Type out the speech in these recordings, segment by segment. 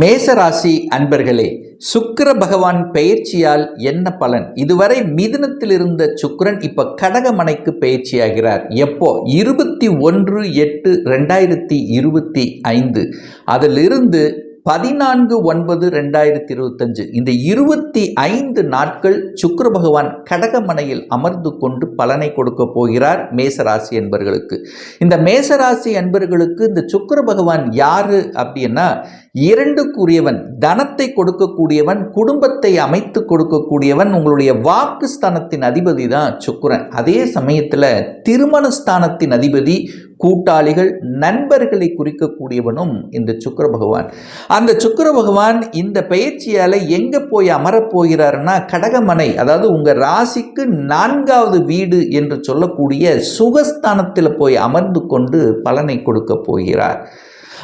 மேசராசி அன்பர்களே சுக்கிர பகவான் பெயர்ச்சியால் என்ன பலன்? இதுவரை மிதுனத்தில் இருந்த சுக்கரன் இப்ப கடகமனைக்கு பயிற்சியாகிறார் எப்போ? இருபத்தி ஒன்று எட்டு ரெண்டாயிரத்தி இருபத்தி ஐந்து. அதிலிருந்து பதினான்கு ஒன்பது ரெண்டாயிரத்தி இருபத்தஞ்சு இந்த இருபத்தி ஐந்து நாட்கள் சுக்கர பகவான் கடகமனையில் அமர்ந்து கொண்டு பலனை கொடுக்க போகிறார் மேசராசி என்பர்களுக்கு. இந்த மேசராசி என்பர்களுக்கு இந்த சுக்கர பகவான் யாரு அப்படின்னா இரண்டுக்குரியவன் தனத்தை கொடுக்கக்கூடியவன் குடும்பத்தை அமைத்து கொடுக்கக்கூடியவன் உங்களுடைய வாக்கு ஸ்தானத்தின் அதிபதி தான் சுக்கிரன். அதே சமயத்தில் திருமண ஸ்தானத்தின் அதிபதி கூட்டாளிகள் நண்பர்களை குறிக்கக்கூடியவனும் இந்த சுக்கர பகவான். அந்த சுக்கர பகவான் இந்த பயிற்சியால் எங்கே போய் அமரப் போகிறாருன்னா கடகமனை அதாவது உங்கள் ராசிக்கு நான்காவது வீடு என்று சொல்லக்கூடிய சுகஸ்தானத்தில் போய் அமர்ந்து கொண்டு பலனை கொடுக்க போகிறார்.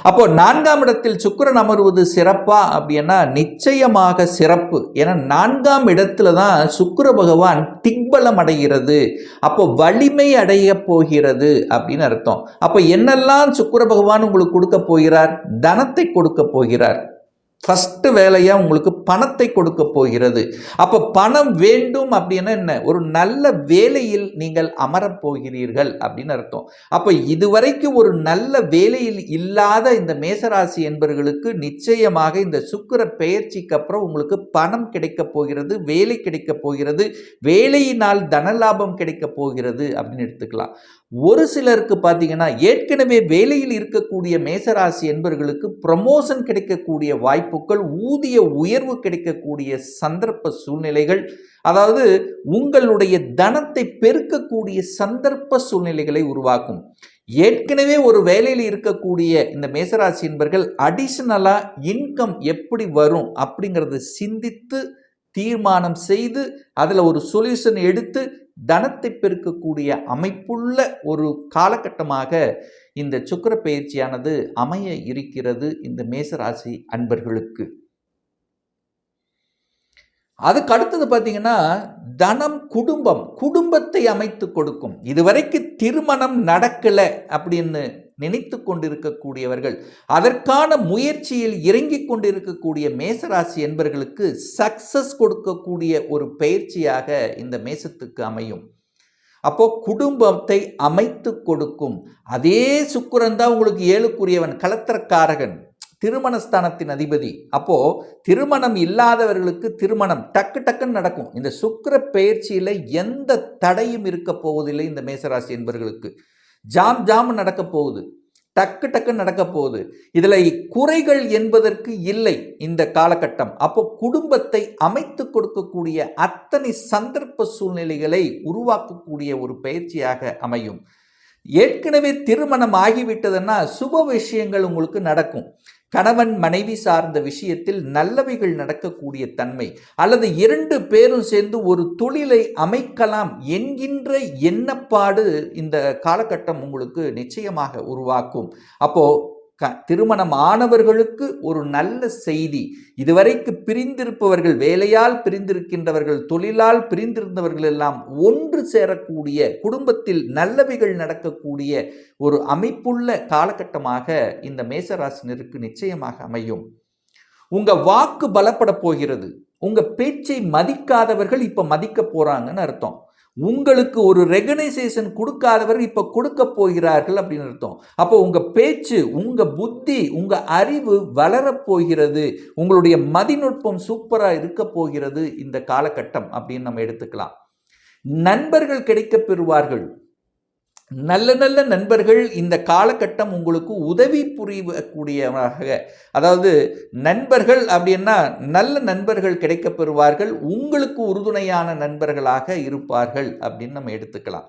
அப்போ நான்காம் இடத்தில் சுக்கரன் அமர்வது சிறப்பா அப்படின்னா நிச்சயமாக சிறப்பு. ஏன்னா நான்காம் இடத்துல தான் சுக்கர பகவான் திக்பலம் அடைகிறது. அப்போ வலிமை அடைய போகிறது அப்படின்னு அர்த்தம். அப்போ என்னெல்லாம் சுக்கர பகவான் உங்களுக்கு கொடுக்க போகிறார்? தனத்தை கொடுக்க போகிறார். ஃபஸ்ட்டு வேலையாக உங்களுக்கு பணத்தை கொடுக்க போகிறது. அப்போ பணம் வேண்டும் அப்படின்னா என்ன? ஒரு நல்ல வேலையில் நீங்கள் அமரப் போகிறீர்கள் அப்படின்னு அர்த்தம். அப்போ இதுவரைக்கும் ஒரு நல்ல வேலையில் இல்லாத இந்த மேசராசி என்பவர்களுக்கு நிச்சயமாக இந்த சுக்கிர பெயர்ச்சிக்கு அப்புறம் உங்களுக்கு பணம் கிடைக்க போகிறது வேலை கிடைக்க போகிறது வேலையினால் தனலாபம் கிடைக்க போகிறது அப்படின்னு எடுத்துக்கலாம். ஒரு சிலருக்கு பார்த்தீங்கன்னா ஏற்கனவே வேலையில் இருக்கக்கூடிய மேசராசி என்பவர்களுக்கு ப்ரமோஷன் கிடைக்கக்கூடிய வாய்ப்பு வாய்ப்புகள் ஊதிய உயர்வு கிடைக்கக்கூடிய சந்தர்ப்ப சூழ்நிலைகள் அதாவது உங்களுடைய தனத்தை பெருக்கக்கூடிய சந்தர்ப்ப சூழ்நிலைகளை உருவாக்கும். ஏற்கனவே ஒரு வேலையில் இருக்கக்கூடிய இந்த மேசராசி என்பர்கள் அடிஷனலாக இன்கம் எப்படி வரும் அப்படிங்கிறத சிந்தித்து தீர்மானம் செய்து அதில் ஒரு சொல்யூஷன் எடுத்து தனத்தை பெருக்கக்கூடிய அமைப்புள்ள ஒரு காலகட்டமாக இந்த சுக்கர பயிற்சியானது அமைய இருக்கிறது இந்த மேசராசி அன்பர்களுக்கு. அதுக்கு அடுத்தது பார்த்தீங்கன்னா தனம் குடும்பம் குடும்பத்தை அமைத்து கொடுக்கும். இதுவரைக்கு திருமணம் நடக்கலை அப்படின்னு நினைத்து கொண்டிருக்கக்கூடியவர்கள் அதற்கான முயற்சியில் இறங்கிக் கொண்டிருக்கக்கூடிய மேசராசி என்பர்களுக்கு சக்சஸ் கொடுக்கக்கூடிய ஒரு பயிற்சியாக இந்த மேசத்துக்கு அமையும். அப்போ குடும்பத்தை அமைத்து கொடுக்கும். அதே சுக்கரன் தான் உங்களுக்கு ஏழுக்குரியவன் கலத்திரக்காரகன் திருமணஸ்தானத்தின் அதிபதி. அப்போ திருமணம் இல்லாதவர்களுக்கு திருமணம் டக்கு டக்குன்னு நடக்கும். இந்த சுக்கர பயிற்சியில் எந்த தடையும் இருக்க போவதில்லை இந்த மேசராசி என்பவர்களுக்கு ஜாம் ஜாம் நடக்க போகுது. டக்கு டக்கு நடக்க போகுது. இதில் குறைகள் என்பதற்கு இல்லை இந்த காலகட்டம். அப்போ குடும்பத்தை அமைத்து கொடுக்கக்கூடிய அத்தனை சந்தர்ப்ப சூழ்நிலைகளை உருவாக்கக்கூடிய ஒரு பயிற்சியாக அமையும். ஏற்கனவே திருமணம் ஆகிவிட்டதுன்னா சுப விஷயங்கள் உங்களுக்கு நடக்கும். கணவன் மனைவி சார்ந்த விஷயத்தில் நல்லவைகள் நடக்கக்கூடிய தன்மை அல்லது இரண்டு பேரும் சேர்ந்து ஒரு தொழிலை அமைக்கலாம் என்கின்ற எண்ணப்பாடு இந்த காலகட்டம் உங்களுக்கு நிச்சயமாக உருவாக்கும். அப்போ க திருமணம் ஆனவர்களுக்கு ஒரு நல்ல செய்தி. இதுவரைக்கு பிரிந்திருப்பவர்கள் வேலையால் பிரிந்திருக்கின்றவர்கள் தொழிலால் பிரிந்திருந்தவர்கள் எல்லாம் ஒன்று சேரக்கூடிய குடும்பத்தில் நல்லவைகள் நடக்கக்கூடிய ஒரு அமைப்புள்ள காலகட்டமாக இந்த மேசராசினருக்கு நிச்சயமாக அமையும். உங்க வாக்கு பலப்பட போகிறது. உங்க பேச்சை மதிக்காதவர்கள் இப்ப மதிக்க போறாங்கன்னு அர்த்தம். உங்களுக்கு ஒரு ரெகனைசேஷன் கொடுக்காதவர் இப்போ கொடுக்க போகிறார்கள் அப்படின்னு அர்த்தம். அப்போ உங்கள் பேச்சு உங்கள் புத்தி உங்கள் அறிவு வளரப் போகிறது. உங்களுடைய மதிநுட்பம் சூப்பராக இருக்க போகிறது இந்த காலகட்டம் அப்படின்னு நம்ம எடுத்துக்கலாம். நண்பர்கள் கிடைக்க பெறுவார்கள். நல்ல நல்ல நண்பர்கள் இந்த காலகட்டம் உங்களுக்கு உதவி புரியக்கூடியவராக அதாவது நண்பர்கள் அப்படின்னா நல்ல நண்பர்கள் கிடைக்க பெறுவார்கள் உங்களுக்கு உறுதுணையான நண்பர்களாக இருப்பார்கள் அப்படின்னு நம்ம எடுத்துக்கலாம்.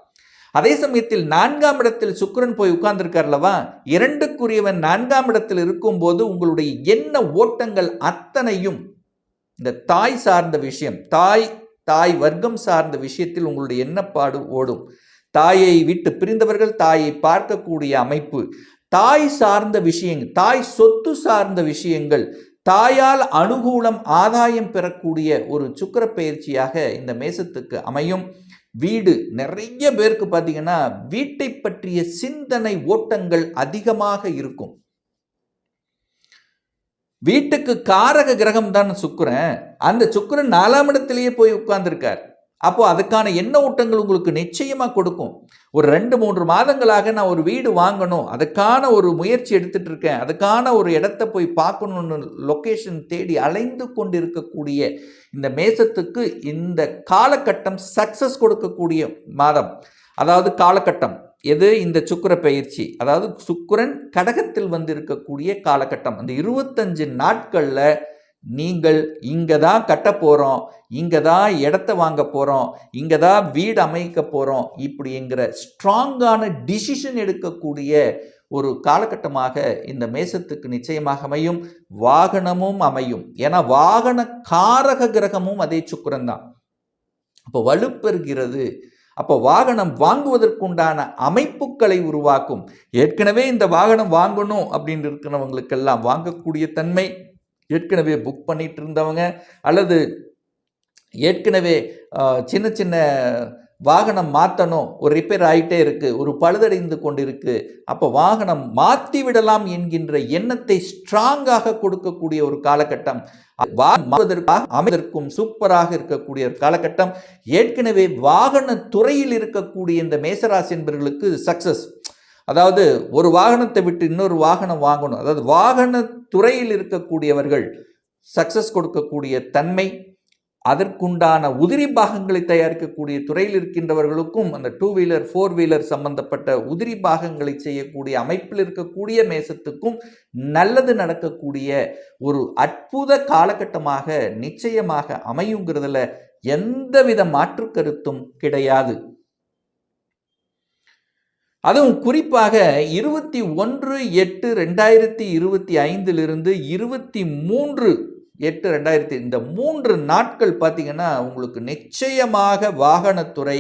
அதே சமயத்தில் நான்காம் இடத்தில் சுக்கரன் போய் உட்கார்ந்துருக்கார்லவா? இரண்டுக்குரியவன் நான்காம் இடத்தில் இருக்கும்போது உங்களுடைய என்ன ஓட்டங்கள் அத்தனையும் இந்த தாய் சார்ந்த விஷயம் தாய் தாய் வர்க்கம் சார்ந்த விஷயத்தில் உங்களுடைய எண்ணப்பாடு ஓடும். தாயை விட்டு பிரிந்தவர்கள் தாயை பார்க்கக்கூடிய அமைப்பு தாய் சார்ந்த விஷயங்கள் தாய் சொத்து சார்ந்த விஷயங்கள் தாயால் அனுகூலம் ஆதாயம் பெறக்கூடிய ஒரு சுக்கர பயிற்சியாக இந்த மேசத்துக்கு அமையும். வீடு நிறைய பேருக்கு பார்த்தீங்கன்னா வீட்டை பற்றிய சிந்தனை ஓட்டங்கள் அதிகமாக இருக்கும். வீட்டுக்கு காரக கிரகம் தான் சுக்கிரன். அந்த சுக்கிரன் நாலாம் இடத்திலேயே போய் உட்கார்ந்துருக்கார். அப்போ அதுக்கான எண்ண ஓட்டங்கள் உங்களுக்கு நிச்சயமாக கொடுக்கும். ஒரு ரெண்டு மூன்று மாதங்களாக நான் ஒரு வீடு வாங்கணும் அதுக்கான ஒரு முயற்சி எடுத்துட்டு இருக்கேன் அதுக்கான ஒரு இடத்த போய் பார்க்கணும்னு லொக்கேஷன் தேடி அலைந்து கொண்டு இருக்கக்கூடிய இந்த மேசத்துக்கு இந்த காலகட்டம் சக்சஸ் கொடுக்கக்கூடிய மாதம். அதாவது காலகட்டம். எது? இந்த சுக்கிர பயிற்சி. அதாவது சுக்கரன் கடகத்தில் வந்து இருக்கக்கூடிய காலகட்டம். அந்த இருபத்தஞ்சு நாட்களில் நீங்கள் இங்கே தான் கட்ட போகிறோம் இங்கே தான் இடத்த வாங்க போகிறோம் இங்கே தான் வீடு அமைக்க போகிறோம் இப்படிங்கிற ஸ்ட்ராங்கான டிசிஷன் எடுக்கக்கூடிய ஒரு காலகட்டமாக இந்த மேசத்துக்கு நிச்சயமாக அமையும். வாகனமும் அமையும். ஏன்னா வாகன காரக கிரகமும் அதே சுக்கரன் தான். அப்போ வலுப்பெறுகிறது. அப்போ வாகனம் வாங்குவதற்குண்டான அமைப்புகளை உருவாக்கும். ஏற்கனவே இந்த வாகனம் வாங்கணும் அப்படின்னு இருக்கிறவங்களுக்கெல்லாம் வாங்கக்கூடிய தன்மை ஏற்கனவே புக் பண்ணிட்டு இருந்தவங்க அல்லது ஏற்கனவே சின்ன சின்ன வாகனம் மாற்றணும் ஒரு ரிப்பேர் ஆகிட்டே இருக்குது ஒரு பழுதடைந்து கொண்டிருக்கு அப்போ வாகனம் மாற்றி விடலாம் என்கின்ற எண்ணத்தை ஸ்ட்ராங்காக கொடுக்கக்கூடிய ஒரு காலகட்டம். மாறுவதற்காக அமைவதற்கும் சூப்பராக இருக்கக்கூடிய ஒரு காலகட்டம். ஏற்கனவே வாகன துறையில் இருக்கக்கூடிய இந்த மேசராசி என்பவர்களுக்கு சக்சஸ் அதாவது ஒரு வாகனத்தை விட்டு இன்னொரு வாகனம் வாங்கணும். அதாவது வாகன துறையில் இருக்கக்கூடியவர்கள் சக்சஸ் கொடுக்கக்கூடிய தன்மை அதற்குண்டான உதிரி பாகங்களை தயாரிக்கக்கூடிய துறையில் இருக்கின்றவர்களுக்கும் அந்த டூ வீலர் ஃபோர் வீலர் சம்பந்தப்பட்ட உதிரி பாகங்களை செய்யக்கூடிய அமைப்பில் இருக்கக்கூடிய மேசத்துக்கும் நல்லது நடக்கக்கூடிய ஒரு அற்புத காலகட்டமாக நிச்சயமாக அமையுங்கிறதுல எந்தவித மாற்று கருத்தும் கிடையாது. அதுவும் குறிப்பாக இருபத்தி ஒன்று எட்டு ரெண்டாயிரத்தி இருபத்தி ஐந்திலிருந்து இருபத்தி மூன்று எட்டு ரெண்டாயிரத்தி இந்த மூன்று நாட்கள் பார்த்திங்கன்னா உங்களுக்கு நிச்சயமாக வாகனத்துறை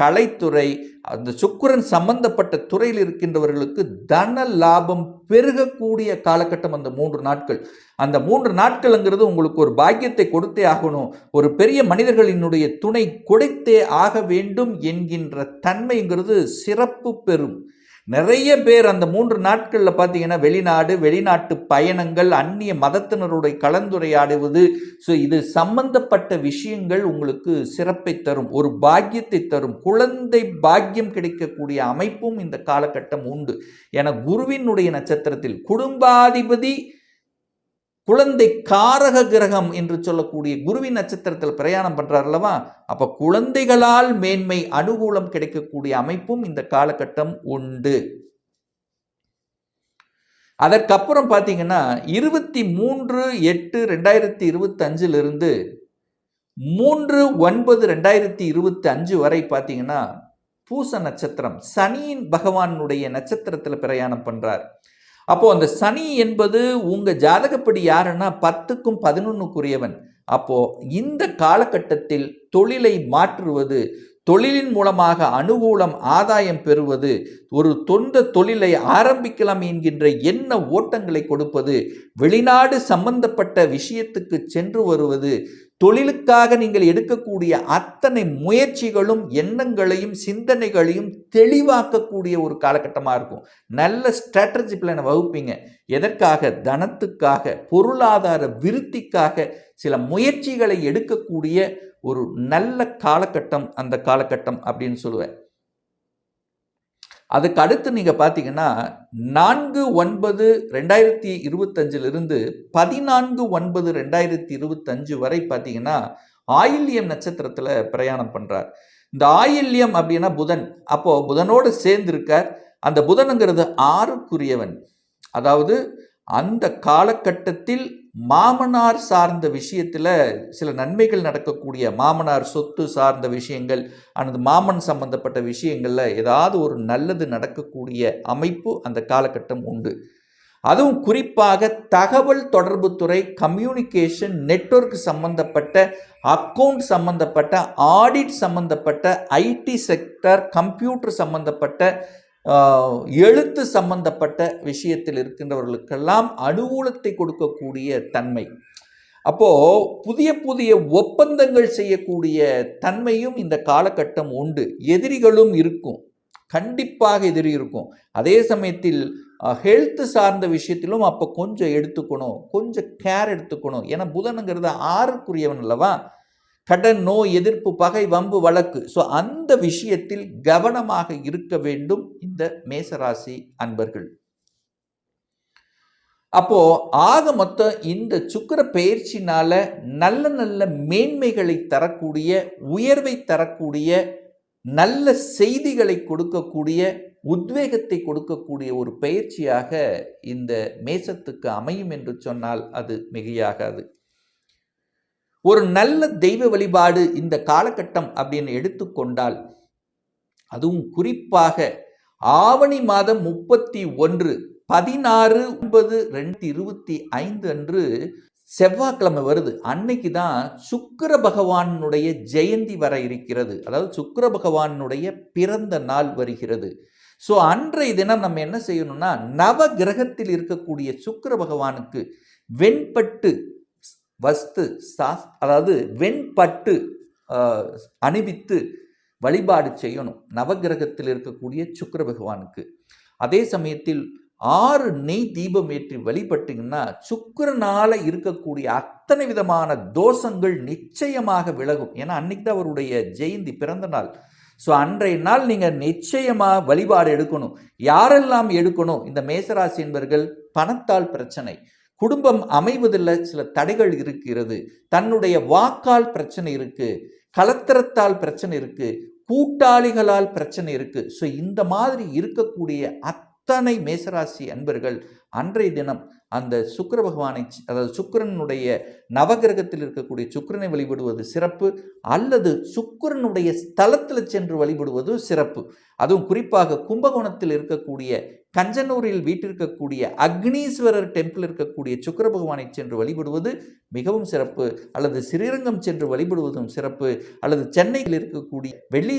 கலைத்துறை அந்த சுக்கரன் சம்பந்தப்பட்ட துறையில் இருக்கின்றவர்களுக்கு தன லாபம் பெருகக்கூடிய காலகட்டம் அந்த மூன்று நாட்கள். அந்த மூன்று நாட்கள்ங்கிறது உங்களுக்கு ஒரு பாக்கியத்தை கொடுத்தே ஆகணும். ஒரு பெரிய மனிதர்களினுடைய துணை கொடுத்தே ஆக வேண்டும் என்கின்ற தன்மைங்கிறது சிறப்பு பெறும். நிறைய பேர் அந்த மூன்று நாட்களில் பார்த்தீங்கன்னா வெளிநாடு வெளிநாட்டு பயணங்கள் அந்நிய மதத்தினருடைய கலந்துரையாடுவது. ஸோ இது சம்பந்தப்பட்ட விஷயங்கள் உங்களுக்கு சிறப்பை தரும் ஒரு பாக்கியத்தை தரும் குழந்தை பாக்கியம் கிடைக்கக்கூடிய அமைப்பும் இந்த காலகட்டம் உண்டு. என குருவினுடைய நட்சத்திரத்தில் குடும்பாதிபதி குழந்தை காரக கிரகம் என்று சொல்லக்கூடிய குருவின் நட்சத்திரத்தில் பிரயாணம் பண்றார் அல்லவா? அப்ப குழந்தைகளால் மேன்மை அனுகூலம் கிடைக்கக்கூடிய அமைப்பும் இந்த காலகட்டம் உண்டு. அதற்கப்புறம் பார்த்தீங்கன்னா இருபத்தி மூன்று எட்டு ரெண்டாயிரத்தி இருபத்தி அஞ்சிலிருந்து மூன்று ஒன்பது ரெண்டாயிரத்தி இருபத்தி அஞ்சு வரை பார்த்தீங்கன்னா பூச நட்சத்திரம் சனியின் பகவானுடைய நட்சத்திரத்தில் பிரயாணம் பண்ணுறார் அப்போது அந்த சனி என்பது உங்கள் ஜாதகப்படி யாருன்னா பத்துக்கும் பதினொன்றுக்குரியவன் அப்போ இந்த காலகட்டத்தில் தொழிலை மாற்றுவது தொழிலின் மூலமாக அனுகூலம் ஆதாயம் பெறுவது ஒரு தொந்த தொழிலை ஆரம்பிக்கலாம் என்கின்ற எண்ண ஓட்டங்களை கொடுப்பது வெளிநாடு சம்பந்தப்பட்ட விஷயத்துக்கு சென்று வருவது தொழிலுக்காக நீங்கள் எடுக்கக்கூடிய அத்தனை முயற்சிகளும் எண்ணங்களையும் சிந்தனைகளையும் தெளிவாக்கக்கூடிய ஒரு காலகட்டமாக இருக்கும். நல்ல ஸ்ட்ராட்டஜி பிளானை வகுப்பீங்க. எதற்காக? தனத்துக்காக பொருளாதார விருத்திக்காக சில முயற்சிகளை எடுக்கக்கூடிய ஒரு நல்ல காலகட்டம் அந்த காலகட்டம் அப்படின்னு சொல்லுவேன். அதுக்கு அடுத்து நீங்கள் பார்த்தீங்கன்னா நான்கு ஒன்பது ரெண்டாயிரத்தி இருபத்தஞ்சிலிருந்து பதினான்கு ஒன்பது ரெண்டாயிரத்தி இருபத்தஞ்சு வரை பார்த்தீங்கன்னா ஆயில்யம் நட்சத்திரத்தில் பிரயாணம் பண்ணுறார் இந்த ஆயில்யம் அப்படின்னா புதன். அப்போது புதனோடு சேர்ந்திருக்கார். அந்த புதனுங்கிறது ஆறுக்குரியவன். அதாவது அந்த காலகட்டத்தில் மாமனார் சார்ந்த விஷயத்தில் சில நன்மைகள் நடக்கக்கூடிய மாமனார் சொத்து சார்ந்த விஷயங்கள் அல்லது மாமன் சம்பந்தப்பட்ட விஷயங்களில் ஏதாவது ஒரு நல்லது நடக்கக்கூடிய அமைப்பு அந்த காலகட்டம் உண்டு. அதுவும் குறிப்பாக தகவல் தொடர்புத்துறை கம்யூனிகேஷன் நெட்வொர்க் சம்பந்தப்பட்ட அக்கவுண்ட் சம்பந்தப்பட்ட ஆடிட் சம்பந்தப்பட்ட ஐடி செக்டர் கம்ப்யூட்டர் சம்பந்தப்பட்ட எழுத்து சம்பந்தப்பட்ட விஷயத்தில் இருக்கின்றவர்களுக்கெல்லாம் அனுகூலத்தை கொடுக்கக்கூடிய தன்மை. அப்போ புதிய புதிய ஒப்பந்தங்கள் செய்யக்கூடிய தன்மையும் இந்த காலகட்டம் உண்டு. எதிரிகளும் இருக்கும். கண்டிப்பாக எதிரி இருக்கும். அதே சமயத்தில் ஹெல்த் சார்ந்த விஷயத்திலும் அப்போ கொஞ்சம் எடுத்துக்கணும். கொஞ்சம் கேர் எடுத்துக்கணும். ஏன்னா புதனுங்கிறது ஆறுக்குரியவன் அல்லவா? கடன் நோய் எதிர்ப்பு பகை வம்பு வழக்கு. ஸோ அந்த விஷயத்தில் கவனமாக இருக்க வேண்டும் இந்த மேசராசி அன்பர்கள். அப்போ ஆக மொத்தம் இந்த சுக்கிர பயிற்சினால நல்ல நல்ல மேன்மைகளை தரக்கூடிய உயர்வை தரக்கூடிய நல்ல செய்திகளை கொடுக்கக்கூடிய உத்வேகத்தை கொடுக்கக்கூடிய ஒரு பயிற்சியாக இந்த மேசத்துக்கு அமையும் என்று சொன்னால் அது மிகையாகாது. ஒரு நல்ல தெய்வ வழிபாடு இந்த காலகட்டம் அப்படின்னு எடுத்துக்கொண்டால் அதுவும் குறிப்பாக ஆவணி மாதம் முப்பத்தி ஒன்று பதினாறு ஒன்பது ரெண்டு இருபத்தி ஐந்து அன்று செவ்வாய்க்கிழமை வருது. அன்னைக்கு தான் சுக்கிர பகவானுடைய ஜெயந்தி வர இருக்கிறது. அதாவது சுக்கர பகவானுடைய பிறந்த நாள் வருகிறது. ஸோ அன்றைய தினம் நம்ம என்ன செய்யணும்னா நவ கிரகத்தில் இருக்கக்கூடிய சுக்கிர பகவானுக்கு வெண்பட்டு வஸ்து சாஸ் அதாவது வெண்பட்டு அணிவித்து வழிபாடு செய்யணும். நவகிரகத்தில் இருக்கக்கூடிய சுக்கர பகவானுக்கு. அதே சமயத்தில் ஆறு நெய் தீபம் ஏற்றி வழிபட்டீங்கன்னா சுக்கரனால் இருக்கக்கூடிய அத்தனை விதமான தோஷங்கள் நிச்சயமாக விலகும். ஏன்னா அன்னைக்கு தான் அவருடைய ஜெயந்தி பிறந்த நாள். ஸோ அன்றைய நாள் நீங்கள் நிச்சயமாக வழிபாடு எடுக்கணும். யாரெல்லாம் எடுக்கணும்? இந்த மேசராசி என்பர்கள் பணத்தால் பிரச்சனை. குடும்பம் அமைவதில் சில தடைகள் இருக்கிறது. தன்னுடைய வாக்கால் பிரச்சனை இருக்கு. கலத்திரத்தால் பிரச்சனை இருக்கு. கூட்டாளிகளால் பிரச்சனை இருக்கு. ஸோ இந்த மாதிரி இருக்கக்கூடிய அத்தனை மேசராசி அன்பர்கள் அன்றைய தினம் அந்த சுக்கர பகவானை அதாவது சுக்கிரனுடைய நவகிரகத்தில் இருக்கக்கூடிய சுக்கிரனை வழிபடுவது சிறப்பு அல்லது சுக்கிரனுடைய ஸ்தலத்தில் சென்று வழிபடுவது சிறப்பு. அதுவும் குறிப்பாக கும்பகோணத்தில் இருக்கக்கூடிய கஞ்சனூரில் வீட்டிருக்கக்கூடிய அக்னீஸ்வரர் டெம்பிள் இருக்கக்கூடிய சுக்கர பகவானை சென்று வழிபடுவது மிகவும் சிறப்பு அல்லது ஸ்ரீரங்கம் சென்று வழிபடுவதும் சிறப்பு அல்லது சென்னையில் இருக்கக்கூடிய வெள்ளி